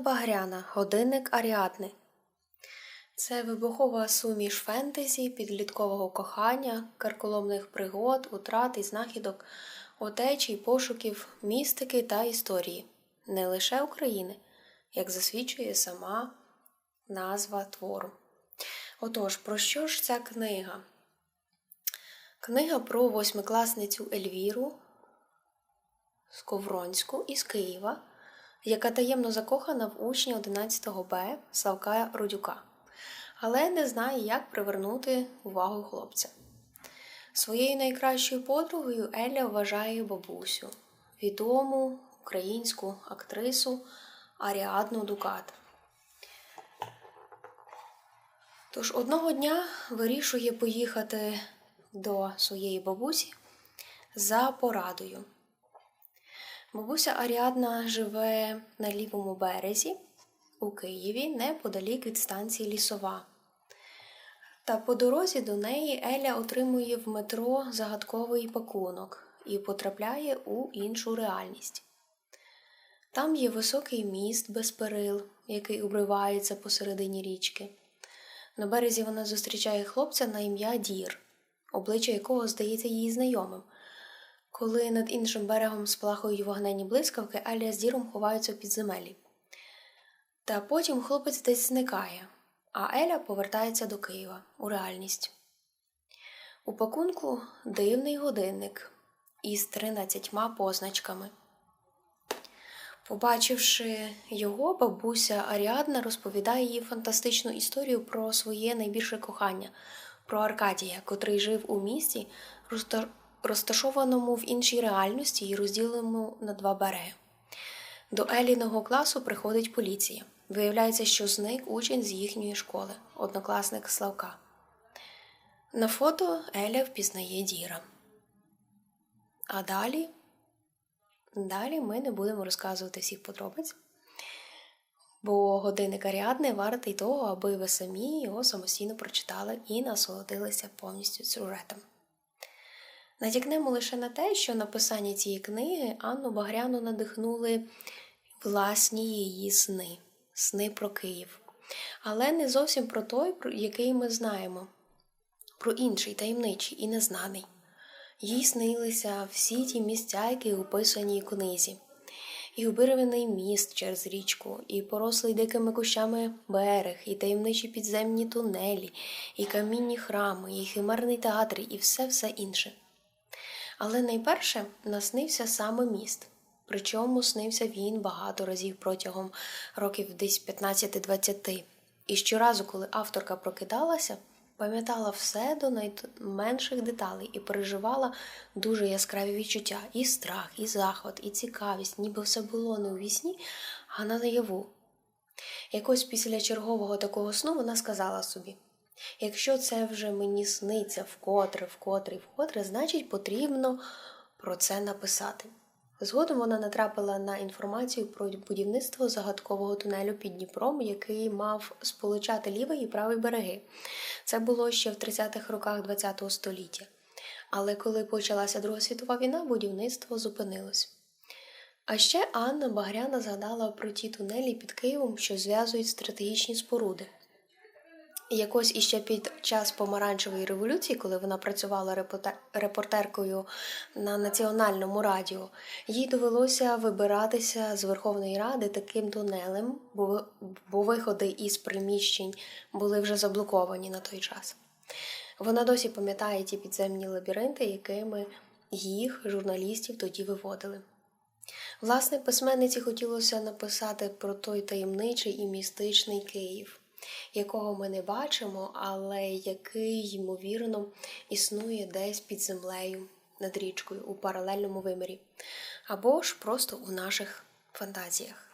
Багряна, годинник Аріадни. Це вибухова суміш фентезі, підліткового кохання, карколомних пригод, утрат і знахідок, утечі й пошуків, містики та історії. Не лише України, як засвідчує сама назва твору. Отож, про що ж ця книга? Книга про восьмикласницю Ельвіру Сковронську із Києва, яка таємно закохана в учня 11 Б Славка Рудюка, але не знає, як привернути увагу хлопця. Своєю найкращою подругою Еля вважає бабусю, відому українську актрису Аріадну Дукат. Тож одного дня вирішує поїхати до своєї бабусі за порадою. Бабуся Аріадна живе на лівому березі у Києві неподалік від станції Лісова. Та по дорозі до неї Еля отримує в метро загадковий пакунок і потрапляє у іншу реальність. Там є високий міст без перил, який обривається посередині річки. На березі вона зустрічає хлопця на ім'я Дір, обличчя якого здається їй знайомим. Коли над іншим берегом сплахують вогнені блискавки, Алія з Діром ховаються в підземелі. Та потім хлопець десь зникає, а Еля повертається до Києва у реальність. У пакунку дивний годинник із тринадцятьма позначками. Побачивши його, бабуся Аріадна розповідає їй фантастичну історію про своє найбільше кохання, про Аркадія, котрий жив у місті, розташованому в іншій реальності і розділеному на два береги. До Еліного класу приходить поліція. Виявляється, що зник учень з їхньої школи, однокласник Славка. На фото Еля впізнає Діра. А далі Далі ми не будемо розказувати всіх подробиць, бо годинник Аріадни вартий того, аби ви самі його самостійно прочитали і насолодилися повністю сюжетом. Натякнемо лише на те, що написання цієї книги Анну Багряну надихнули власні її сни, сни про Київ. Але не зовсім про той, про який ми знаємо, про інший таємничий і незнаний. Їй снилися всі ті місця, які описані у книзі, і обірваний міст через річку, і порослий дикими кущами берег, і таємничі підземні тунелі, і камінні храми, і химерний театр, і все все інше. Але найперше наснився саме міст, причому снився він багато разів протягом років десь 15-20. І щоразу, коли авторка прокидалася, пам'ятала все до найменших деталей і переживала дуже яскраві відчуття і страх, і захват, і цікавість, ніби все було не у вісні, а на наяву. Якось після чергового такого сну вона сказала собі: якщо це вже мені сниться вкотре, вкотре, вкотре, значить потрібно про це написати. Згодом вона натрапила на інформацію про будівництво загадкового тунелю під Дніпром, який мав сполучати лівий і правий береги. Це було ще в 30-х роках ХХ століття. Але коли почалася Друга світова війна, будівництво зупинилось. А ще Анна Багряна згадала про ті тунелі під Києвом, що зв'язують стратегічні споруди. Якось іще під час помаранчевої революції, коли вона працювала репортеркою на національному радіо, їй довелося вибиратися з Верховної Ради таким тунелем, бо виходи із приміщень були вже заблоковані на той час. Вона досі пам'ятає ті підземні лабіринти, якими їх, журналістів, тоді виводили. Власне, письменниці хотілося написати про той таємничий і містичний Київ якого ми не бачимо, але який, ймовірно, існує десь під землею над річкою у паралельному вимірі, або ж просто у наших фантазіях.